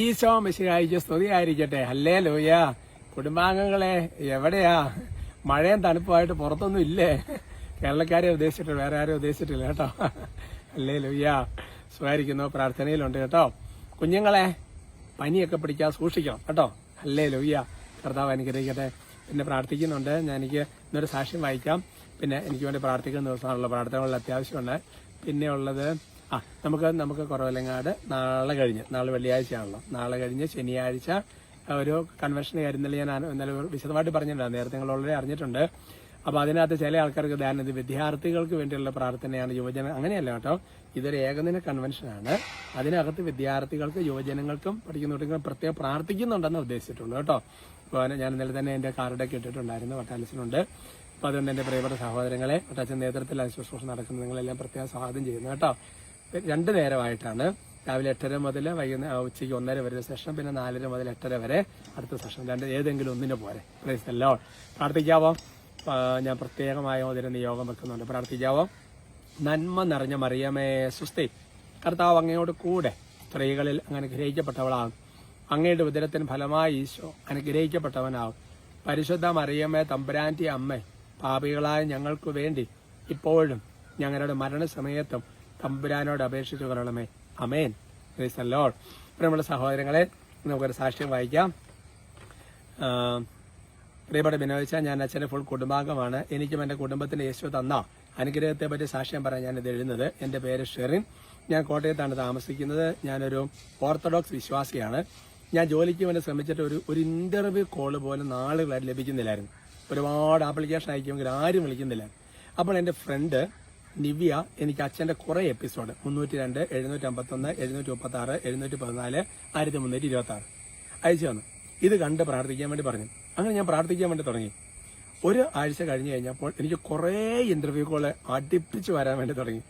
ഈശോ മിശിഹായിക്ക് സ്തുതിയായിരിക്കട്ടെ. അല്ലേ ലോയ കുടുംബാംഗങ്ങളെ എവിടെയാ? മഴയും തണുപ്പുമായിട്ട് പുറത്തൊന്നും ഇല്ലേ? കേരളക്കാരെ ഉദ്ദേശിച്ചിട്ട് വേറെ ആരും ഉദ്ദേശിച്ചിട്ടില്ല കേട്ടോ. അല്ലേ ലോയ്യ സുഖായിരിക്കുന്നു പ്രാർത്ഥനയിലുണ്ട് കേട്ടോ. കുഞ്ഞുങ്ങളെ പനിയൊക്കെ പിടിക്കാൻ സൂക്ഷിക്കണം കേട്ടോ. അല്ലേ ലോയ്യ കർത്താവ് അനുഗ്രഹിക്കട്ടെ. പിന്നെ പ്രാർത്ഥിക്കുന്നുണ്ട്. ഞാൻ എനിക്ക് ഇന്നൊരു സാക്ഷ്യം വായിക്കാം. പിന്നെ എനിക്ക് വേണ്ടി പ്രാർത്ഥിക്കുന്ന ദിവസമാണല്ലോ. പ്രാർത്ഥനകളിൽ അത്യാവശ്യമുണ്ട്. പിന്നെ ഉള്ളത് ആ നമുക്ക് നമുക്ക് കുറവലങ്ങാട് നാളെ കഴിഞ്ഞ് നാളെ വെള്ളിയാഴ്ചയാണല്ലോ. നാളെ കഴിഞ്ഞ് ശനിയാഴ്ച ഒരു കൺവെൻഷൻ ആയിരുന്നില്ല ഞാൻ ഇന്നലെ വിശദമായിട്ട് പറഞ്ഞിട്ടുണ്ട് നേരത്തെ നിങ്ങൾ ഓൾറെഡി അറിഞ്ഞിട്ടുണ്ട്. അപ്പൊ അതിനകത്ത് ചില ആൾക്കാർക്ക് ധാരണ വിദ്യാർത്ഥികൾക്ക് വേണ്ടിയുള്ള പ്രാർത്ഥനയാണ് യുവജന അങ്ങനെയല്ല കേട്ടോ. ഇതൊരു ഏകദിന കൺവെൻഷനാണ് അതിനകത്ത് വിദ്യാർത്ഥികൾക്ക് യുവജനങ്ങൾക്കും പഠിക്കുന്ന പ്രത്യേകം പ്രാർത്ഥിക്കുന്നുണ്ടെന്ന് ഉദ്ദേശിച്ചിട്ടുണ്ട് കേട്ടോ. അപ്പോൾ ഞാൻ ഇന്നലെ തന്നെ എന്റെ കാർഡൊക്കെ ഇട്ടിട്ടുണ്ടായിരുന്നു വട്ടാലസിനുണ്ട് അപ്പൊ അതുകൊണ്ട് എന്റെ പ്രിയപ്പെട്ട സഹോദരങ്ങളെ വട്ടാച്ചൻ നേതൃത്വത്തിൽ ശുശ്രൂഷ നടക്കുന്ന നിങ്ങളെല്ലാം പ്രത്യേകം സ്വാഗതം ചെയ്യുന്നു കേട്ടോ. രണ്ട് നേരമായിട്ടാണ്. രാവിലെ എട്ടര മുതൽ വൈകുന്നേരം ഉച്ചയ്ക്ക് ഒന്നര വരെ സെഷൻ പിന്നെ നാലര മുതൽ എട്ടര വരെ അടുത്ത സെഷൻ രണ്ട് ഏതെങ്കിലും ഒന്നിന് പോരെ. പ്രൈസല്ലോ പ്രാർത്ഥിക്കാവോ? ഞാൻ പ്രത്യേകമായ ഒരു നിയോഗം വെക്കുന്നുണ്ട്. പ്രാർത്ഥിക്കാവോ? നന്മ നിറഞ്ഞ മറിയമേ സുസ്തി കർത്താവ് അങ്ങയോട് കൂടെ സ്ത്രീകളിൽ അങ്ങനെ ഗ്രഹിക്കപ്പെട്ടവളാണ് അങ്ങയുടെ ഉദരത്തിന് ഫലമായി ഈശോ അനുഗ്രഹിക്കപ്പെട്ടവനാവും. പരിശുദ്ധ മറിയമ്മേ തമ്പുരാന്റി അമ്മ പാപികളായ ഞങ്ങൾക്ക് വേണ്ടി ഇപ്പോഴും ഞങ്ങളുടെ മരണസമയത്തും തമ്പുരാനോട് അപേക്ഷിച്ചു കൊള്ളണമേ. അമേൻ ലോഡ് പ്രിയമുള്ള സഹോദരങ്ങളെ നമുക്കൊരു സാക്ഷ്യം വായിക്കാം. പ്രിയപ്പെട്ട വിനോദിച്ച ഞാൻ അച്ഛന്റെ ഫുൾ കുടുംബാംഗമാണ്. എനിക്കും എന്റെ കുടുംബത്തിന് യേശു തന്ന അനുഗ്രഹത്തെ പറ്റി സാക്ഷ്യം പറയാൻ ഞാൻ ഇത് എഴുതുന്നത്. എന്റെ പേര് ഷെറിൻ. ഞാൻ കോട്ടയത്താണ് താമസിക്കുന്നത്. ഞാനൊരു ഓർത്തഡോക്സ് വിശ്വാസിയാണ്. ഞാൻ ജോലിക്ക് വേണ്ടി ശ്രമിച്ചിട്ട് ഒരു ഒരു ഇന്റർവ്യൂ കോൾ പോലും നാളുകളായിട്ട് ലഭിക്കുന്നില്ലായിരുന്നു. ഒരുപാട് ആപ്ലിക്കേഷൻ അയക്കുമെങ്കിൽ ആരും വിളിക്കുന്നില്ല. അപ്പോൾ എന്റെ ഫ്രണ്ട് നിവ്യ എനിക്ക് അച്ഛന്റെ കുറെ എപ്പിസോഡ്. മുന്നൂറ്റി രണ്ട് എഴുന്നൂറ്റി അമ്പത്തൊന്ന് എഴുന്നൂറ്റി മുപ്പത്തി ആറ് എഴുന്നൂറ്റി പതിനാല് ആയിരത്തി മുന്നൂറ്റി ഇരുപത്തി ആറ് അയച്ചു തന്നു. ഇത് കണ്ട് പ്രാർത്ഥിക്കാൻ വേണ്ടി പറഞ്ഞു. അങ്ങനെ ഞാൻ പ്രാർത്ഥിക്കാൻ വേണ്ടി തുടങ്ങി. ഒരു ആഴ്ച കഴിഞ്ഞു കഴിഞ്ഞപ്പോൾ എനിക്ക് കുറേ ഇന്റർവ്യൂ കോൾ അടുപ്പിച്ച് വരാൻ വേണ്ടി തുടങ്ങി.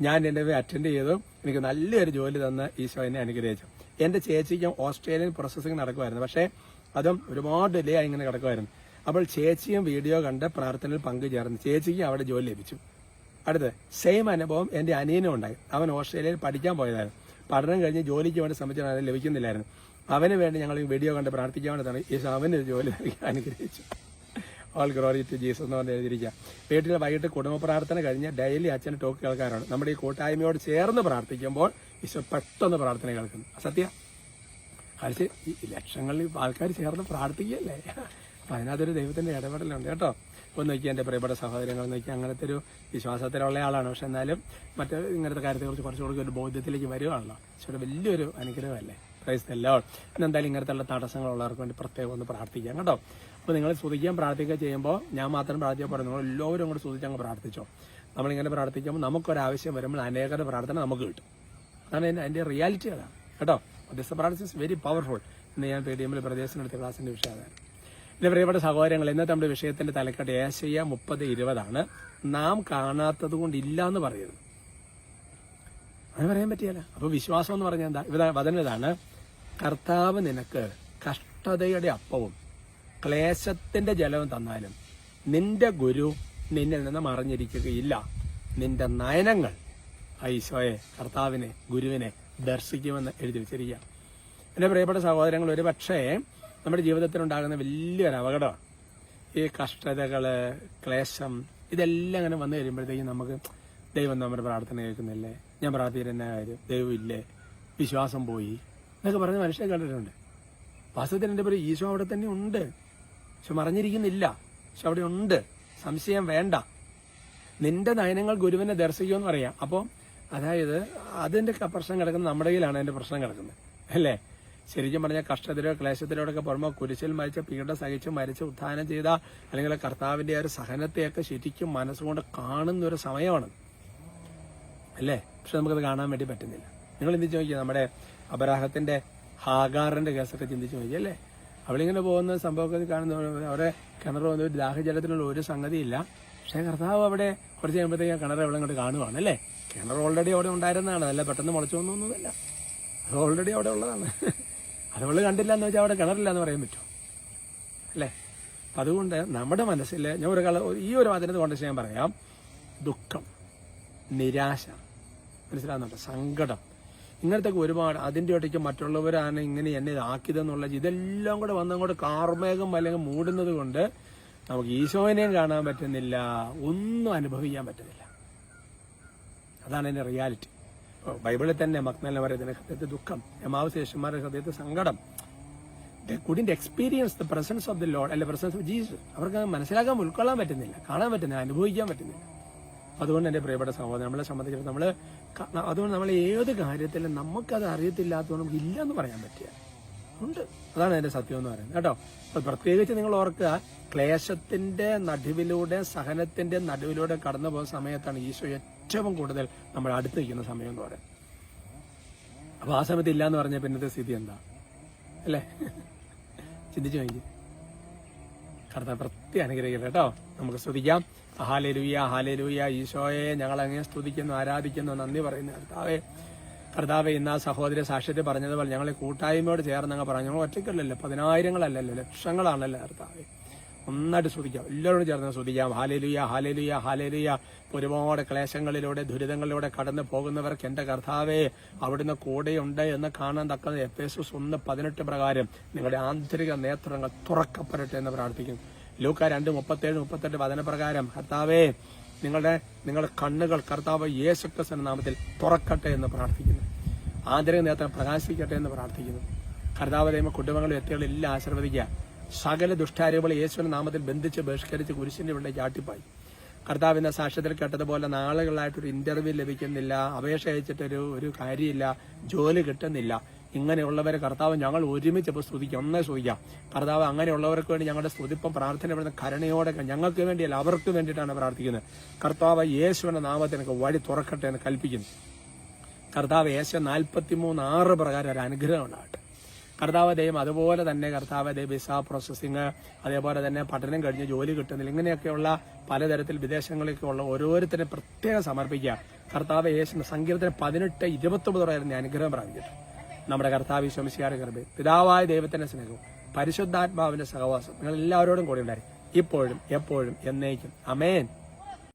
ഞാൻ ഇന്റർവ്യൂ അറ്റൻഡ് ചെയ്തു. എനിക്ക് നല്ലൊരു ജോലി തന്ന് ഈശോ എന്നെ അനുഗ്രഹിച്ചു. എന്റെ ചേച്ചിക്കും ഓസ്ട്രേലിയൻ പ്രോസസ്സിംഗ് നടക്കുമായിരുന്നു. പക്ഷേ അതും ഒരുപാട് ഡിലേ ആയി ഇങ്ങനെ കിടക്കുമായിരുന്നു. അപ്പോൾ ചേച്ചിയും വീഡിയോ കണ്ട് പ്രാർത്ഥനയിൽ പങ്കുചേർന്നു ചേച്ചിക്കും അവിടെ ജോലി ലഭിച്ചു. അടുത്ത് സെയിം അനുഭവം എന്റെ അനിയനും ഉണ്ടായി. അവൻ ഓസ്ട്രേലിയയിൽ പഠിക്കാൻ പോയതായിരുന്നു. പഠനം കഴിഞ്ഞ് ജോലിക്ക് വേണ്ടി ശ്രമിച്ചാൽ ലഭിക്കുന്നില്ലായിരുന്നു. അവന് വേണ്ടി ഞങ്ങൾ ഈ വീഡിയോ കണ്ട് പ്രാർത്ഥിക്കാൻ വേണ്ടി തുടങ്ങി അവന്റെ ജോലി അനുഗ്രഹിച്ചു. ഓൾ ഗ്രോറി ടു ജീസസ് എന്ന് പറഞ്ഞ് എഴുതിയിരിക്കുക. വീട്ടിൽ വൈകിട്ട് കുടുംബ പ്രാർത്ഥന കഴിഞ്ഞ് ഡെയിലി അച്ഛൻ ടോക്ക് കേൾക്കാറാണ് നമ്മുടെ ഈ കൂട്ടായ്മയോട് ചേർന്ന് പ്രാർത്ഥിക്കുമ്പോൾ ഈശോ പെട്ടെന്ന് പ്രാർത്ഥന കേൾക്കുന്നു. സത്യ? ഈ ലക്ഷങ്ങളിൽ ആൾക്കാർ ചേർന്ന് പ്രാർത്ഥിക്കുകയല്ലേ? അപ്പം അതിനകത്തൊരു ദൈവത്തിന്റെ ഇടപെടലുണ്ട് കേട്ടോ. ഇപ്പൊ നോക്കി എന്റെ പ്രിയപ്പെട്ട സഹോദരങ്ങൾ നോക്കി അങ്ങനത്തെ ഒരു വിശ്വാസത്തിലുള്ള ആളാണ്. പക്ഷെ എന്നാലും മറ്റ് ഇങ്ങനത്തെ കാര്യത്തെക്കുറിച്ച് കുറച്ചുകൂടി ഒരു ബോധ്യത്തിലേക്ക് വരുവാണല്ലോ. പക്ഷേ വലിയൊരു അനുഗ്രഹമല്ലേ? പ്രൈസ് എല്ലോ ഇന്നെന്തായാലും ഇങ്ങനത്തെ തടസ്സങ്ങളുള്ളവർക്ക് വേണ്ടി പ്രത്യേകം ഒന്ന് പ്രാർത്ഥിക്കാം കേട്ടോ. അപ്പോൾ നിങ്ങൾ സ്തുതിക്കാൻ പ്രാർത്ഥിക്കുക ചെയ്യുമ്പോൾ ഞാൻ മാത്രം പ്രാർത്ഥിക്കാൻ പറഞ്ഞു നിങ്ങൾ എല്ലാവരും കൂടെ സ്തുതിച്ച് അങ്ങ് പ്രാർത്ഥിച്ചോ. നമ്മളിങ്ങനെ പ്രാർത്ഥിക്കുമ്പോൾ നമുക്കൊരാവശ്യം വരുമ്പോൾ അനേകരുടെ പ്രാർത്ഥന നമുക്ക് കിട്ടും. അതാണ് അതിന്റെ റിയാലിറ്റി അതാണ്. കേട്ടോ? ദിസ് പ്രാർത്ഥന ഇസ് വെരി പവർഫുൾ എന്ന് ഞാൻ പി ഡി എമ്മിൽ വിഷയമാണ് എടുത്ത വിഷയം അതാണ് എന്റെ പ്രിയപ്പെട്ട സഹോദരങ്ങൾ ഇന്നത്തെ നമ്മുടെ വിഷയത്തിന്റെ തലക്കെട്ട് ഏശയ്യ മുപ്പത് ഇരുപതാണ്. നാം കാണാത്തത് കൊണ്ട് ഇല്ല എന്ന് പറയുന്നത് അത് പറയാൻ പറ്റിയല്ല. അപ്പൊ വിശ്വാസം എന്ന് പറഞ്ഞാൽ എന്താ? ഇവിടെ വചനം ഇതാണ് കർത്താവ് നിനക്ക് കഷ്ടതയുടെ അപ്പവും ക്ലേശത്തിന്റെ ജലവും തന്നാലും നിന്റെ ഗുരു നിന്നിൽ നിന്ന് മറിഞ്ഞിരിക്കുകയില്ല. നിന്റെ നയനങ്ങൾ ഐശോയെ കർത്താവിനെ ഗുരുവിനെ ദർശിക്കുമെന്ന് എഴുതി വെച്ചിരിക്കുക എന്റെ പ്രിയപ്പെട്ട സഹോദരങ്ങൾ ഒരു പക്ഷേ നമ്മുടെ ജീവിതത്തിൽ ഉണ്ടാകുന്ന വലിയൊരു അപകടമാണ്. ഈ കഷ്ടതകൾ ക്ലേശം ഇതെല്ലാം അങ്ങനെ വന്നു കഴിയുമ്പോഴത്തേക്കും നമുക്ക് ദൈവം നമ്മുടെ പ്രാർത്ഥന കേൾക്കുന്നില്ലേ? ഞാൻ പ്രാർത്ഥിക്കുന്ന കാര്യം? ദൈവം ഇല്ലേ? വിശ്വാസം പോയി. എന്നൊക്കെ പറഞ്ഞ് മനുഷ്യരെ കണ്ടിട്ടുണ്ട് വാസ്തവത്തിൽ എന്റെ പേര് ഈശോ അവിടെ തന്നെ ഉണ്ട്. പക്ഷെ മറിഞ്ഞിരിക്കുന്നില്ല. പക്ഷെ അവിടെ ഉണ്ട്. സംശയം വേണ്ട. നിന്റെ നയനങ്ങൾ ഗുരുവിനെ ദർശിക്കുമെന്ന് പറയാം. അപ്പോൾ അതായത് അതിന്റെ പ്രശ്നം കിടക്കുന്നത് നമ്മുടെ കയ്യിലാണ്. അതിന്റെ പ്രശ്നം കിടക്കുന്നത്. അല്ലേ? ശരിക്കും പറഞ്ഞാൽ കഷ്ടത്തിലോ ക്ലേശത്തിലോടൊക്കെ പുറമെ കുരിശിൽ മരിച്ച പീഡ സഹിച്ച് മരിച്ച് ഉത്ഥാനം ചെയ്ത അല്ലെങ്കിൽ കർത്താവിന്റെ ആ ഒരു സഹനത്തെയൊക്കെ ശരിക്കും മനസ്സുകൊണ്ട് കാണുന്ന ഒരു സമയമാണ്. അല്ലേ? പക്ഷെ നമുക്കത് കാണാൻ വേണ്ടി പറ്റുന്നില്ല. നിങ്ങൾ ചിന്തിച്ച് നോക്കിയാൽ നമ്മുടെ അപരാഹത്തിന്റെ ഹാഗാറിന്റെ കേസൊക്കെ ചിന്തിച്ച് നോക്കിയാൽ അല്ലേ? അവളിങ്ങനെ പോകുന്ന സംഭവമൊക്കെ കാണുന്ന അവിടെ കിണർ വന്ന ഒരു ദാഹജലത്തിനുള്ള ഒരു സംഗതിയില്ല. പക്ഷെ കർത്താവ് അവിടെ കുറച്ച് കഴിയുമ്പോഴത്തേക്ക് കിണർ അവിടെ അങ്ങോട്ട് കാണുവാണ് അല്ലേ? കിണർ ഓൾറെഡി അവിടെ ഉണ്ടായിരുന്നതാണ്. അല്ല പെട്ടെന്ന് മുളച്ചു വന്നൊന്നുമില്ല അത് ഓൾറെഡി അവിടെ ഉള്ളതാണ്. അത് അവൾ കണ്ടില്ല എന്ന് വെച്ചാൽ അവിടെ കിണറില്ല എന്ന് പറയാൻ പറ്റുമോ? അല്ലേ? അതുകൊണ്ട് നമ്മുടെ മനസ്സിൽ ഞാൻ ഒരു കള ഈ ഒരു വാചനത്തെ കൊണ്ട് ഞാൻ പറയാം. ദുഃഖം നിരാശ മനസ്സിലാകുന്നുണ്ട് സങ്കടം. ഇങ്ങനത്തെ ഒരുപാട് അതിന്റെ ഇടയ്ക്ക് മറ്റുള്ളവരാണ് ഇങ്ങനെ എന്നെ ഇതാക്കിയതെന്നുള്ള ഇതെല്ലാം കൂടെ വന്നങ്ങോട്ട് കാർമേഘം അല്ലെങ്കിൽ മൂടുന്നത് കൊണ്ട് നമുക്ക് ഈശോനെയും കാണാൻ പറ്റുന്നില്ല. ഒന്നും അനുഭവിക്കാൻ പറ്റുന്നില്ല. അതാണ് എന്റെ റിയാലിറ്റി. ബൈബിളിൽ തന്നെ മക്നല്ല പറയുന്നത് ഹൃദയത്തെ ദുഃഖം എമാവ് ശേഷന്മാരുടെ ഹൃദയത്തെ സങ്കടം. കുഡിന്റെ experience the presence of the Lord അല്ലെ പ്രസൻസ് ഓഫ് ജീസസ് അവർക്ക് മനസ്സിലാക്കാൻ ഉൾക്കൊള്ളാൻ പറ്റുന്നില്ല കാണാൻ പറ്റുന്നില്ല അനുഭവിക്കാൻ പറ്റുന്നില്ല. അതുകൊണ്ട് എന്റെ പ്രിയപ്പെട്ട സഹോദരൻ നമ്മളെ സംബന്ധിച്ചിടത്തോളം നമ്മൾ അതുകൊണ്ട് നമ്മൾ ഏത് കാര്യത്തിലും നമുക്കത് അറിയത്തില്ലാത്തതുകൊണ്ട് നമുക്ക് ഇല്ല എന്ന് പറയാൻ പറ്റിയ. ഉണ്ട്. അതാണ് എന്റെ സത്യം എന്ന് പറയുന്നത്. കേട്ടോ? അപ്പൊ പ്രത്യേകിച്ച് നിങ്ങൾ ഓർക്കുക ക്ലേശത്തിന്റെ നടുവിലൂടെ സഹനത്തിന്റെ നടുവിലൂടെ കടന്നു പോകുന്ന സമയത്താണ് ഈശോ ഏറ്റവും കൂടുതൽ നമ്മൾ അടുത്ത് വയ്ക്കുന്ന സമയം എന്ന് പറയുന്നത് അപ്പൊ ആ സമയത്ത് ഇല്ല എന്ന് പറഞ്ഞ പിന്നത്തെ സ്ഥിതി എന്താ? അല്ലേ? ചിന്തിച്ചു നോക്കി. കർത്താവ് പ്രത്യേക അനുഗ്രഹിക്കട്ടെ കേട്ടോ. നമുക്ക് സ്തുതിക്കാം. ഹാലേലുയ്യ ഹാലേലുയ്യ ഈശോയെ ഞങ്ങൾ അങ്ങനെ സ്തുതിക്കുന്നു ആരാധിക്കുന്നു നന്ദി പറയുന്നു കർത്താവെ. കർത്താവെ ഇന്ന് ആ സഹോദര സാക്ഷ്യത്തെ പറഞ്ഞതുപോലെ ഞങ്ങളെ കൂട്ടായ്മയോട് ചേർന്ന് അങ്ങ് പറഞ്ഞു. ഞങ്ങൾ ഒറ്റയ്ക്കല്ലല്ലോ പതിനായിരങ്ങളല്ലല്ലോ ലക്ഷങ്ങളാണല്ലോ കർത്താവെ. ഒന്നായിട്ട് ശ്രദ്ധിക്കാം. എല്ലാവരോടും ചേർന്ന് ശ്രദ്ധിക്കാം. ഹാലേലുയ ഹാലേലുയ ഹാലേലുയ ഒരുപാട് ക്ലേശങ്ങളിലൂടെ ദുരിതങ്ങളിലൂടെ കടന്നു പോകുന്നവർക്ക് എന്റെ കർത്താവെ അവിടുന്ന് കൂടെയുണ്ട് എന്ന് കാണാൻ തക്ക എഫ് എസ് ഒന്ന് പതിനെട്ട് പ്രകാരം നിങ്ങളുടെ ആന്തരിക നേത്രങ്ങൾ തുറക്കപ്പെടട്ടെ എന്ന് പ്രാർത്ഥിക്കുന്നു. ലൂക്ക രണ്ട് മുപ്പത്തേഴ് മുപ്പത്തെട്ട് വചനപ്രകാരം കർത്താവേ നിങ്ങളുടെ നിങ്ങളുടെ കണ്ണുകൾ കർത്താവ് യേശു ക്രിസ്തുവിന്റെ നാമത്തിൽ തുറക്കട്ടെ എന്ന് പ്രാർത്ഥിക്കുന്നു. ആന്തരിക നേത്രം പ്രകാശിക്കട്ടെ എന്ന് പ്രാർത്ഥിക്കുന്നു. കർത്താവ് ദൈവ കുടുംബങ്ങളും വ്യക്തികളെല്ലാം ആശീർവദിക്കുക. സകല ദുഷ്ടാരൂപങ്ങൾ യേശുവിന്റെ നാമത്തിൽ ബന്ധിച്ച് ബഹിഷ്കരിച്ച് കുരിശിന്റെ ഉള്ളിൽ ചാട്ടിപ്പായി. കർത്താവിന്റെ സാക്ഷ്യത്തിൽ കേട്ടതുപോലെ നാളുകളായിട്ടൊരു ഇന്റർവ്യൂ ലഭിക്കുന്നില്ല അപേക്ഷ അയച്ചിട്ടൊരു ഒരു കാര്യമില്ല ജോലി കിട്ടുന്നില്ല. ഇങ്ങനെയുള്ളവരെ കർത്താവ് ഞങ്ങൾ ഒരുമിച്ച് ഇപ്പോൾ സ്തുതിക്കാം. ഒന്നേ സ്തുതിക്കാം. കർത്താവ് അങ്ങനെയുള്ളവർക്ക് വേണ്ടി ഞങ്ങളുടെ സ്തുതിപ്പം പ്രാർത്ഥന ഇവിടുന്ന് കരുണയോടെ ഞങ്ങൾക്ക് വേണ്ടിയല്ല അവർക്ക് വേണ്ടിയിട്ടാണ് പ്രാർത്ഥിക്കുന്നത്. കർത്താവ് യേശുവിന്റെ നാമത്തിന് വഴി തുറക്കട്ടെ എന്ന് കൽപ്പിക്കുന്നു. കർത്താവ് യേശു നാൽപ്പത്തി മൂന്ന് ആറ് പ്രകാരം ഒരു അനുഗ്രഹം ഉണ്ടാകട്ടെ. കർത്താവ് ദൈവം അതുപോലെ തന്നെ കർത്താവ് ദൈവം വിസ പ്രോസസ്സിങ് അതേപോലെ തന്നെ പഠനം കഴിഞ്ഞ് ജോലി കിട്ടുന്നില്ല. ഇങ്ങനെയൊക്കെയുള്ള പലതരത്തിൽ വിദേശങ്ങളിലേക്കുള്ള ഓരോരുത്തരും പ്രത്യേകം സമർപ്പിക്കുക. കർത്താവ് യേശു സങ്കീർത്തനം പതിനെട്ട് ഇരുപത്തൊമ്പത് വരെ അനുഗ്രഹം പ്രാപിക്കട്ടെ. നമ്മുടെ കർത്താവ് ശംശിയാറ് കൃപ പിതാവായ ദൈവത്തിന്റെ സ്നേഹവും പരിശുദ്ധാത്മാവിന്റെ സഹവാസം നിങ്ങൾ എല്ലാവരോടും കൂടി ഉണ്ടായി ഇപ്പോഴും എപ്പോഴും എന്നേക്കും. അമേൻ